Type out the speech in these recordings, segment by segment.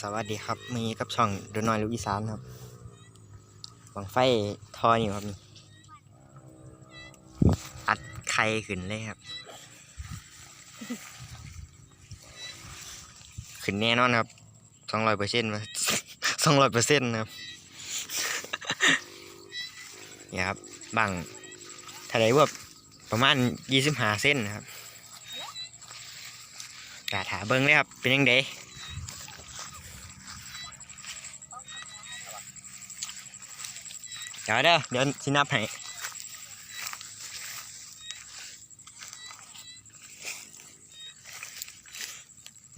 สวัสดีครับมีกับช่องดนน้อยลูกอีสานครับบังไฟทออยู่ครับนี่อัดไข่ขึ้นเลยครับ ขึ้นแน่นอนครับสองร้อยเปอร์เซ็นต์มาสองร้อยเปอร์เซ็นต์ครับเนี่ยครับบังถ้าได้ว่าประมาณยี่สิบห้าเส้นครับกาถาเบิ้งเลยครับ เป็นยังไง เดี๋ยวเด้อเดี๋ยวสินับให้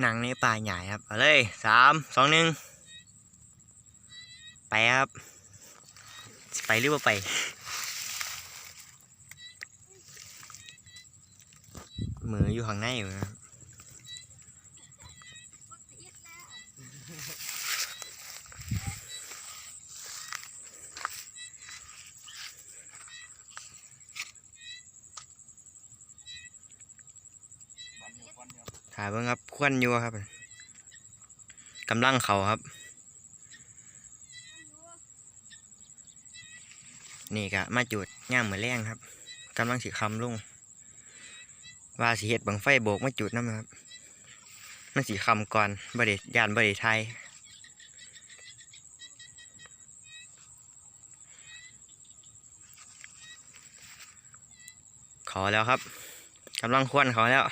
หนังในป่าใหญ่ครับ เอาเลยสามสองหนึ่งไปครับ ไปหรือว่าไปมืออยู่ข้างในอยู่นะ ถ่ายเบิ่งครับควันอยู่ครับกำลังเขาครับ นี่ก็มาจุดย่ามเหมือนแรงครับกำลังสิคำลงว่าสิเห็ดบังไฟโบกมาจุดน้ำครับ มันสีคำก่อนบริยานบริไทยขอแล้วครับกำลังควนขอแล้ว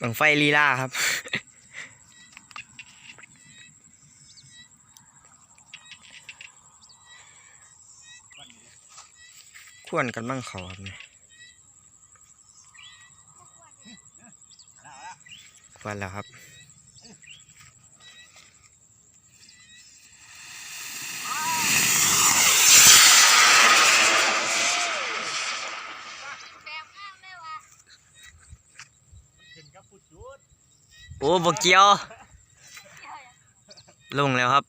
บังไฟลีลาครับ ควรกันบ้างเขาครับเนี่ยควรแล้วครับ โอ้บกเกียว ลงแล้วครับ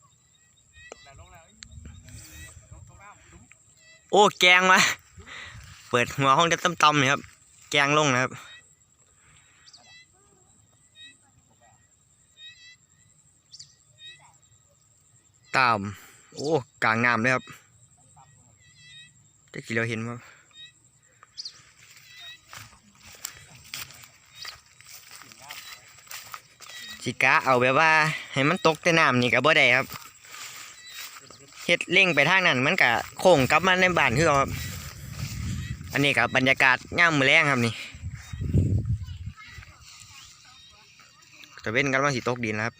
โอ้แกงมา เปิดหัวห้องจะต่ำๆเลยครับ แกงลงนะครับตาม โอ้กลางน้ำเลยครับจะกี่เราเห็นมั้ง สิกะเอาแบบว่าให้มันตกแต่น้ำนี่ก็บ่ได้ครับเฮ็ดเล่งไปทางนั้นมันก็โค้งกลับมาในบ้านคือเอาครับ อันนี้กับบรรยากาศย่ามมือแรงครับนี่ตะเว้นกันว่าสิตกดินครับ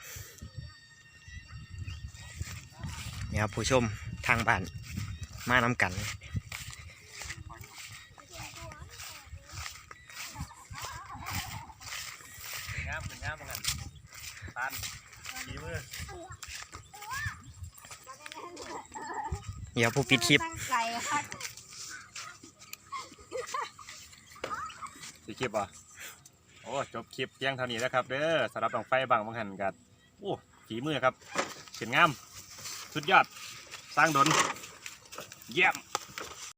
นี่ครับผู้ชมทางบ้านมาน้ำกันงามเป็นงามเหมือนกัน ตันฝีมือเดี๋ยวผู้ปิดคลิปตั้งใจค่ะสีคลิปอะโอ้จบคลิปเพียงเท่านี้แล้วครับเด้อสำหรับดองไฟบางบางหันกันโอ้ฝีมือครับเป็นงาม สุดยอด สร้างดนเยี่ยม